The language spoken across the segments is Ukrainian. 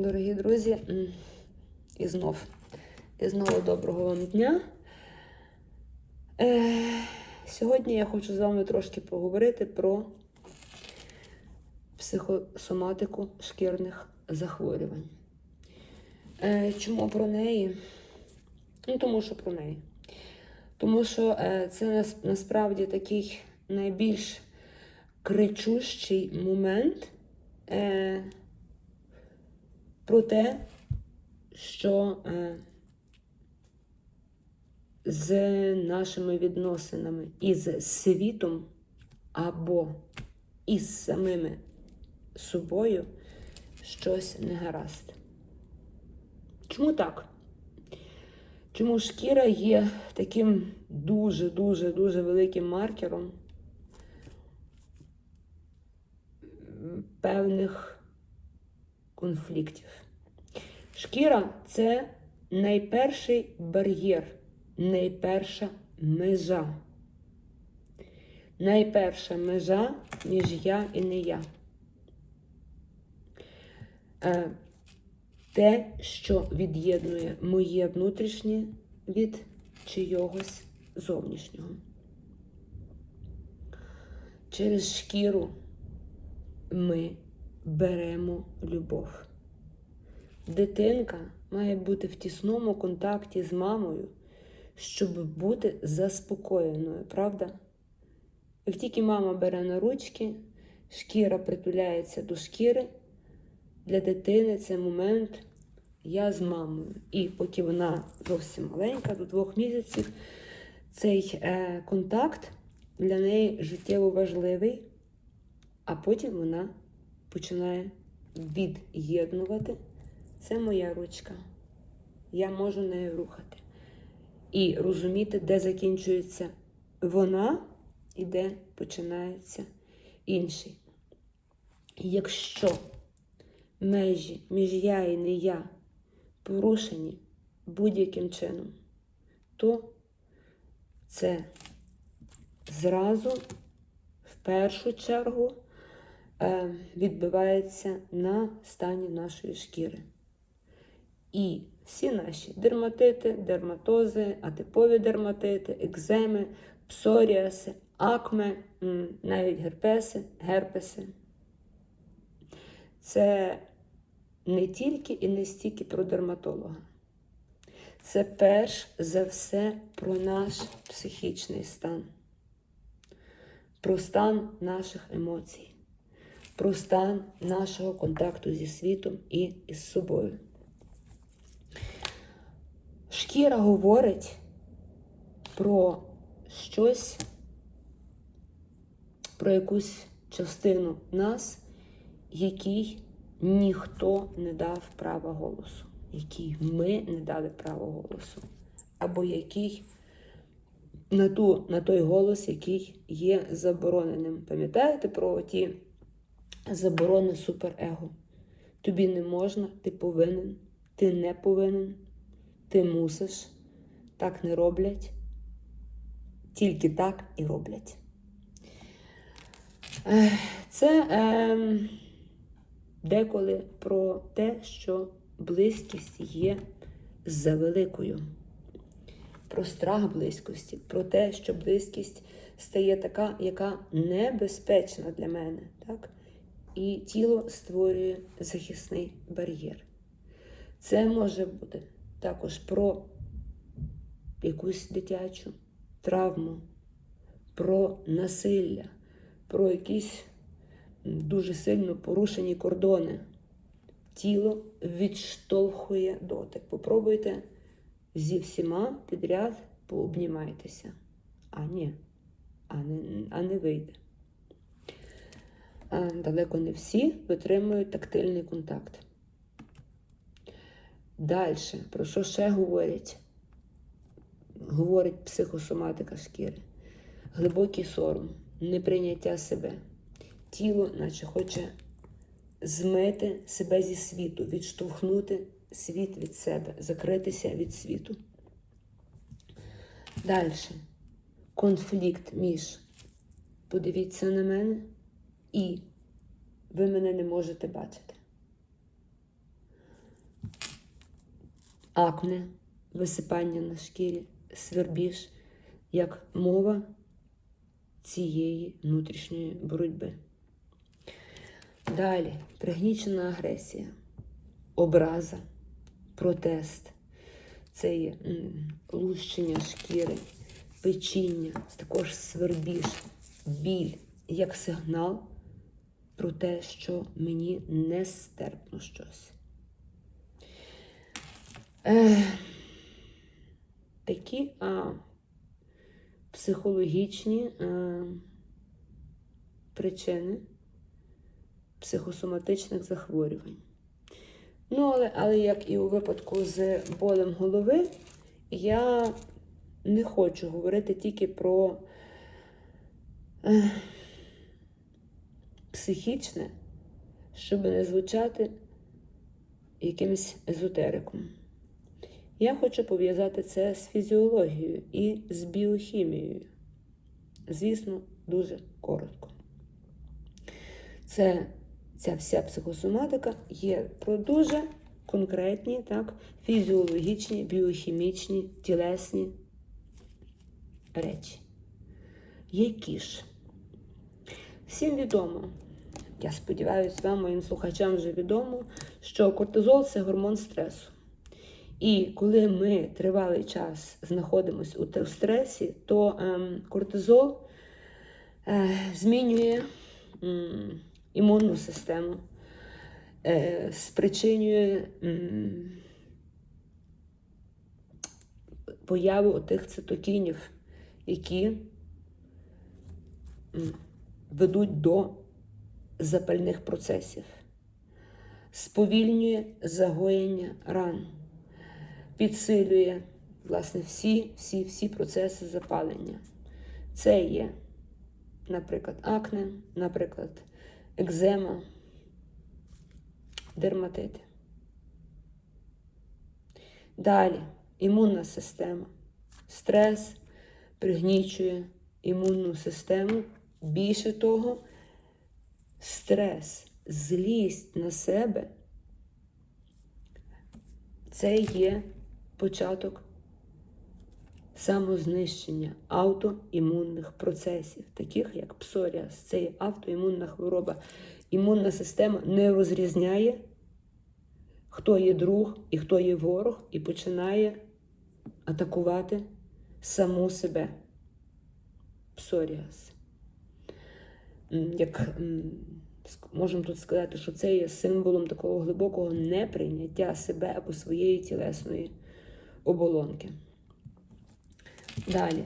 Дорогі друзі, і знов, і знову доброго вам дня. Е, сьогодні я хочу з вами трошки поговорити про психосоматику шкірних захворювань. Е, чому про неї? Ну, тому що про неї. Тому що е, це нас- насправді такий найбільш кричущий момент е, про те, що е, з нашими відносинами із світом або із самими собою щось не гаразд. Чому так? Чому шкіра є таким дуже-дуже дуже великим маркером певних конфліктів? Шкіра це найперший бар'єр, найперша межа. Найперша межа між я і не я. Е, те, що від'єднує моє внутрішнє від чийогось зовнішнього. Через шкіру ми беремо любов. Дитинка має бути в тісному контакті з мамою, щоб бути заспокоєною, правда? Як тільки мама бере на ручки, шкіра притуляється до шкіри, для дитини це момент я з мамою. І поки вона зовсім маленька, до двох місяців, цей е, контакт для неї життєво важливий, а потім вона починає від'єднувати. Це моя ручка. Я можу нею рухати. І розуміти, де закінчується вона і де починається інший. Якщо межі між я і не я порушені будь-яким чином, то це зразу в першу чергу відбивається на стані нашої шкіри. І всі наші дерматити, дерматози, атипові дерматити, екземи, псоріаси, акме, навіть герпеси, герпеси. Це не тільки і не стільки про дерматолога. Це перш за все про наш психічний стан, про стан наших емоцій, про стан нашого контакту зі світом і із собою. Шкіра говорить про щось, про якусь частину нас, якій ніхто не дав права голосу, якій ми не дали права голосу, або який на, ту, на той голос, який є забороненим. Пам'ятаєте про ті заборони суперего? Тобі не можна, ти повинен, ти не повинен, ти мусиш, так не роблять, тільки так і роблять. Це е, деколи про те, що близькість є завеликою. Про страх близькості, про те, що близькість стає така, яка небезпечна для мене. Так? І тіло створює захисний бар'єр. Це може бути також про якусь дитячу травму, про насилля, про якісь дуже сильно порушені кордони. Тіло відштовхує дотик. Попробуйте зі всіма підряд пообнімайтеся. А ні, а не, а не вийде. Далеко не всі витримують тактильний контакт. Далі, про що ще говорять? Говорить психосоматика шкіри. Глибокий сором, неприйняття себе. Тіло, наче хоче змити себе зі світу, відштовхнути світ від себе, закритися від світу. Далі. Конфлікт між подивіться на мене і ви мене не можете бачити. акне, висипання на шкірі, свербіж, як мова цієї внутрішньої боротьби. Далі пригнічена агресія, образа, протест. Це є лущення шкіри, печіння, також свербіж, біль як сигнал про те, що мені нестерпно щось. Е, такі а, психологічні е, причини психосоматичних захворювань. Ну, але, але як і у випадку з болем голови, я не хочу говорити тільки про е, психічне, щоб не звучати якимось езотериком. Я хочу пов'язати це з фізіологією і з біохімією. Звісно, дуже коротко. Це ця вся психосоматика є про дуже конкретні, так, фізіологічні, біохімічні, тілесні речі. Які ж? Всім відомо, я сподіваюся, вам, моїм слухачам вже відомо, що кортизол це гормон стресу. І коли ми тривалий час знаходимося у стресі, то ем, кортизол е, змінює м, імунну систему, е, спричинює м, появу тих цитокінів, які м, ведуть до запальних процесів, сповільнює загоєння ран, підсилює власне всі, всі, всі процеси запалення. Це є, наприклад, акне, наприклад, екзема, дерматити. Далі імунна система. Стрес пригнічує імунну систему. Більше того, стрес, злість на себе це є початок самознищення аутоімунних процесів, таких як псоріаз. Це є автоімунна хвороба. Імунна система не розрізняє, хто є друг і хто є ворог, і починає атакувати саму себе. Псоріаз. Як можемо тут сказати, що це є символом такого глибокого неприйняття себе або своєї тілесної оболонки. Далі.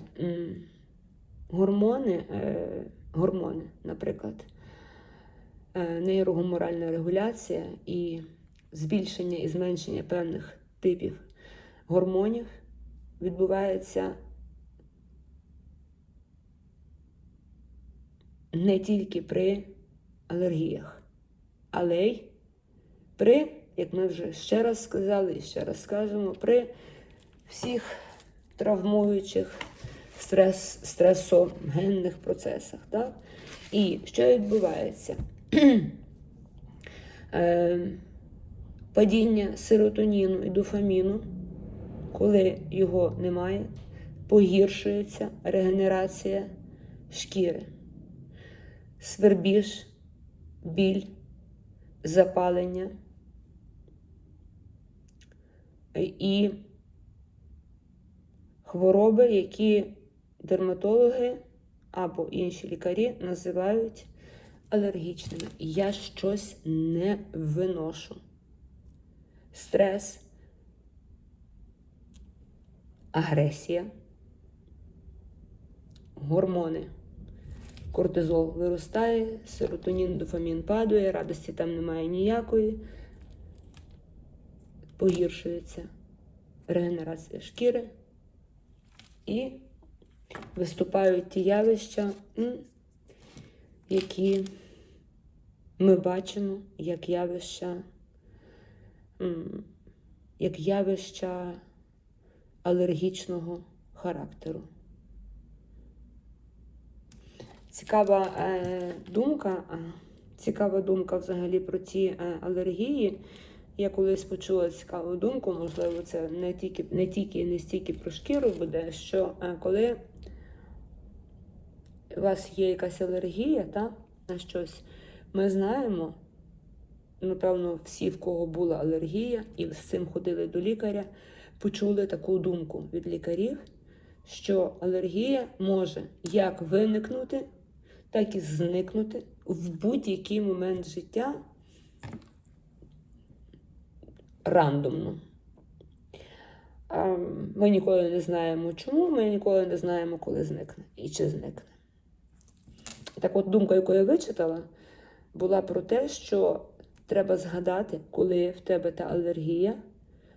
Гормони, е, гормони, наприклад, е, нейрогуморальна регуляція і збільшення і зменшення певних типів гормонів відбувається не тільки при алергіях, але й при, як ми вже ще раз сказали і ще раз скажемо, при всіх травмуючих стрес, стресогенних процесах. Так? І що відбувається? Е, Падіння серотоніну і дофаміну, коли його немає, погіршується регенерація шкіри, свербіж, біль, запалення і хвороби, які дерматологи або інші лікарі називають алергічними. Я щось не виношу. Стрес, агресія, гормони. Кортизол виростає, серотонін, дофамін падає, радості там немає ніякої. Погіршується регенерація шкіри і виступають ті явища, які ми бачимо як явища, як явища алергічного характеру. Цікава е, думка, е, цікава думка взагалі про ці е, алергії, Я колись почула цікаву думку, можливо, це не тільки не тільки і не стільки про шкіру буде, що коли у вас є якась алергія та, на щось, ми знаємо, напевно, всі, в кого була алергія, і з цим ходили до лікаря, почули таку думку від лікарів, що алергія може як виникнути, так і зникнути в будь-який момент життя рандомно. Ми ніколи не знаємо чому, ми ніколи не знаємо, коли зникне і чи зникне. Так от думка, яку я вичитала, була про те, що треба згадати, коли в тебе та алергія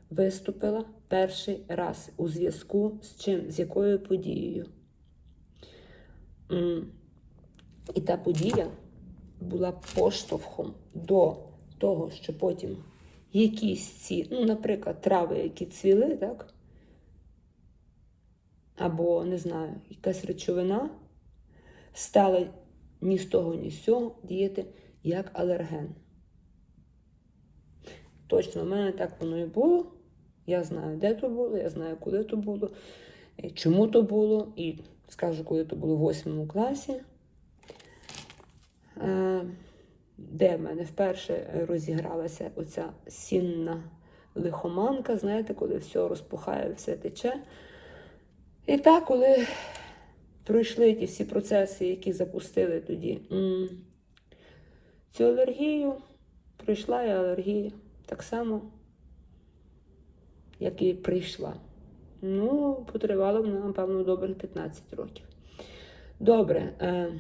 виступила перший раз у зв'язку з чим, з якою подією. І та подія була поштовхом до того, що потім якісь ці, ну, наприклад, трави, які цвіли, так? Або, не знаю, якась речовина стала ні з того, ні з цього діяти як алерген. Точно, в мене так воно і було. Я знаю, де то було, я знаю, коли то було, чому то було, і скажу, коли то було в восьмому класі, де в мене вперше розігралася оця сінна лихоманка, знаєте, коли все розпухає, все тече. І так, коли пройшли ті всі процеси, які запустили тоді цю алергію, пройшла і алергія так само, як і прийшла. Ну, потривало вона, напевно, добрих 15 років. Добре. Е,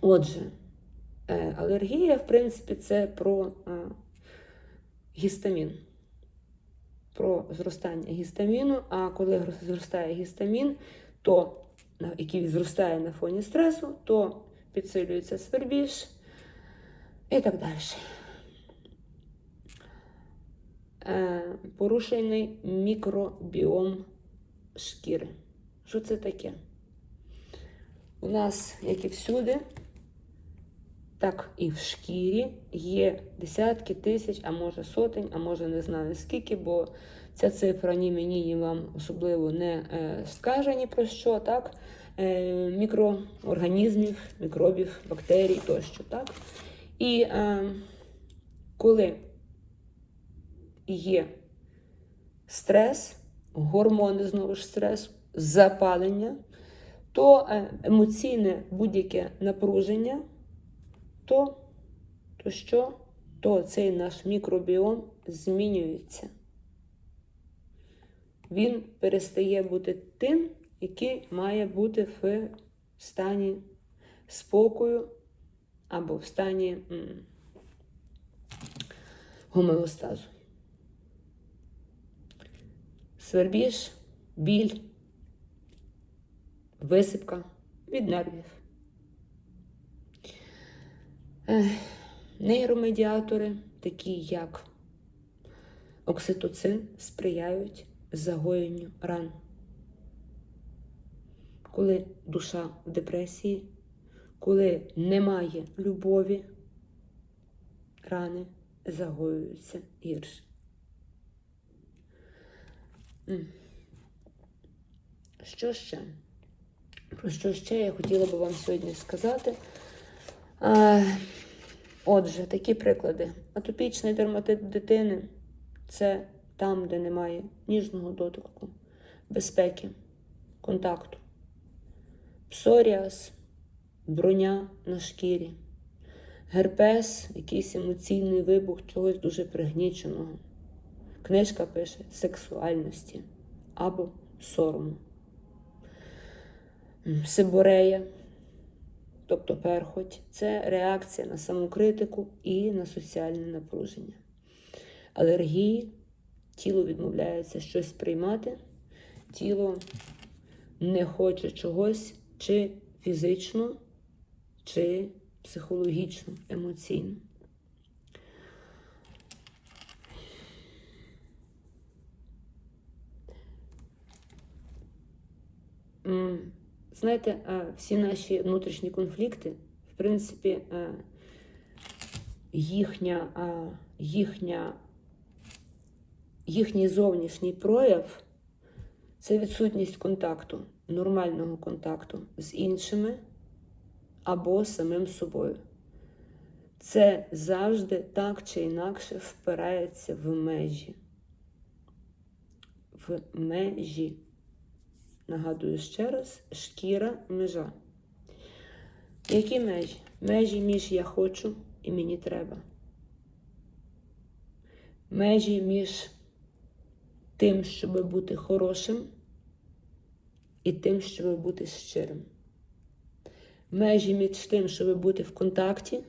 отже, е, алергія, в принципі, це про е, гістамін. Про зростання гістаміну, а коли зростає гістамін, то який зростає на фоні стресу, то підсилюється свербіж і так далі. Е, порушений мікробіом шкіри. Що це таке? У нас, як і всюди, так і в шкірі є десятки тисяч, а може сотень, а може не знаю скільки, бо ця цифра ні мені, ні вам особливо не е, скаже ні про що, так? Е, мікроорганізмів, мікробів, бактерій тощо. так? І е, коли є стрес, гормони знову ж стресу, запалення, то е, емоційне будь-яке напруження, то, то що? То цей наш мікробіом змінюється. Він перестає бути тим, який має бути в стані спокою або в стані гомеостазу. Свербіж, біль, висипка від нервів. Нейромедіатори, такі як окситоцин, сприяють загоєнню ран. Коли душа в депресії, коли немає любові, рани загоюються гірше. Що ще? Про що ще я хотіла би вам сьогодні сказати? А, отже, такі приклади. Атопічний дерматит дитини це там, де немає ніжного дотику, безпеки, контакту. Псоріаз, броня на шкірі, герпес, якийсь емоційний вибух чогось дуже пригніченого. Книжка пише сексуальності або сорому. Сиборея, тобто перхоть, це реакція на самокритику і на соціальне напруження. Алергії, тіло відмовляється щось приймати, тіло не хоче чогось чи фізично, чи психологічно, емоційно. М, Знаєте, е, всі наші внутрішні конфлікти, в принципі, е, їхня, е, їхня їхній зовнішній прояв це відсутність контакту, нормального контакту з іншими або самим собою. Це завжди так чи інакше впирається в межі. В межі. Нагадую ще раз, шкіра межа. Які межі? Межі між я хочу і мені треба. Межі між тим, щоб бути хорошим, і тим, щоб бути щирим. Межі між тим, щоб бути в контакті,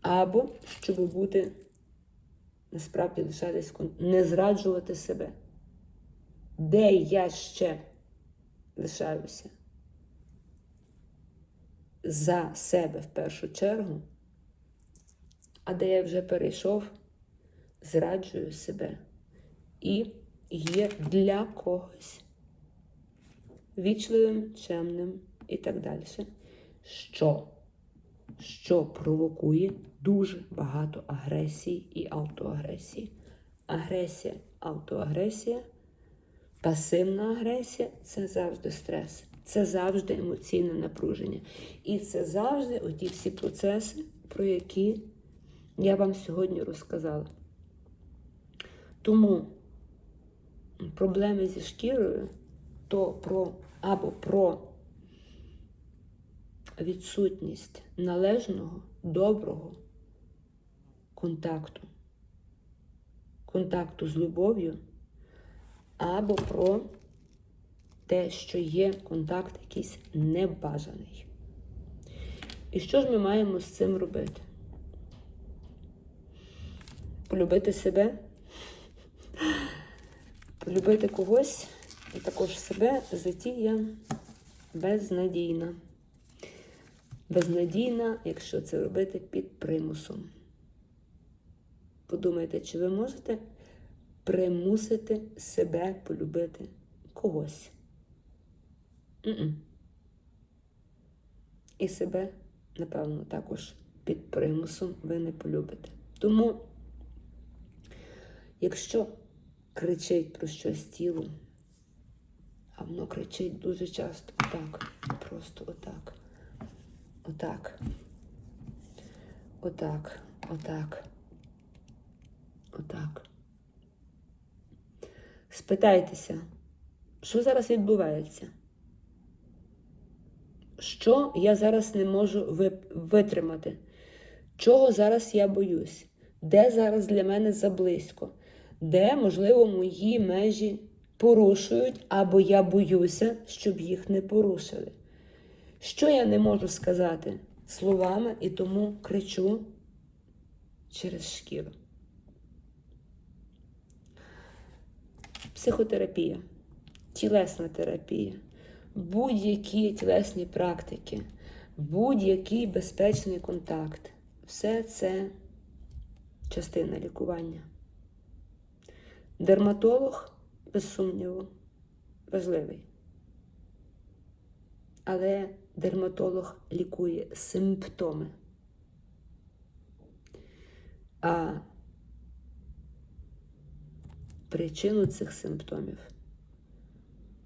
або щоб бути насправді лишатись не зраджувати себе. Де я ще лишаюся? За себе в першу чергу, а де я вже перейшов, зраджую себе і є для когось вічливим, чемним і так далі. Що? Що провокує дуже багато агресії і автоагресії. Агресія, автоагресія, пасивна агресія це завжди стрес, це завжди емоційне напруження. І це завжди оті всі процеси, про які я вам сьогодні розказала. Тому проблеми зі шкірою то про або про відсутність належного, доброго контакту, контакту з любов'ю, або про те, що є контакт якийсь небажаний. І що ж ми маємо з цим робити? Полюбити себе, полюбити когось і також себе затія безнадійна. Безнадійна, якщо це робити під примусом. Подумайте, чи ви можете примусити себе полюбити когось? М-м. І себе, напевно, також під примусом ви не полюбите. Тому, якщо кричить про щось тіло, а воно кричить дуже часто отак, просто отак. Отак. Отак. Отак. Отак. Спитайтеся, що зараз відбувається? Що я зараз не можу витримати? Чого зараз я боюсь? Де зараз для мене заблизько? Де, можливо, мої межі порушують, або я боюся, щоб їх не порушили? Що я не можу сказати словами і тому кричу через шкіру? Психотерапія, тілесна терапія, будь-які тілесні практики, будь-який безпечний контакт все це частина лікування. Дерматолог, без сумніву, важливий. Але дерматолог лікує симптоми. А причину цих симптомів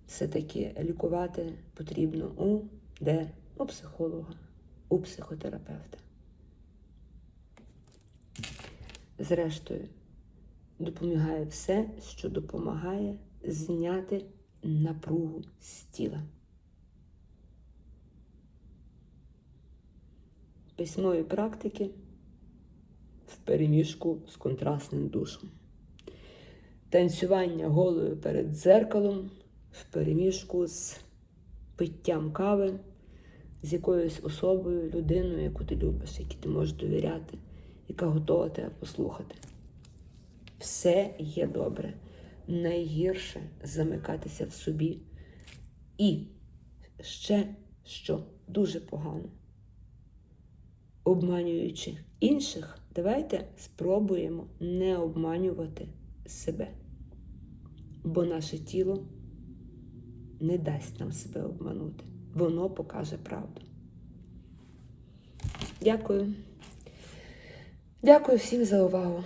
все-таки лікувати потрібно у де? У психолога, у психотерапевта. Зрештою, допомагає все, що допомагає зняти напругу з тіла. письмові практики в переміжку з контрастним душем. Танцювання голою перед дзеркалом в переміжку з питтям кави з якоюсь особою, людиною, яку ти любиш, якій ти можеш довіряти, яка готова тебе послухати. Все є добре. Найгірше замикатися в собі. І ще що дуже погано обманюючи інших, давайте спробуємо не обманювати себе. Бо наше тіло не дасть нам себе обманути. Воно покаже правду. Дякую. Дякую всім за увагу.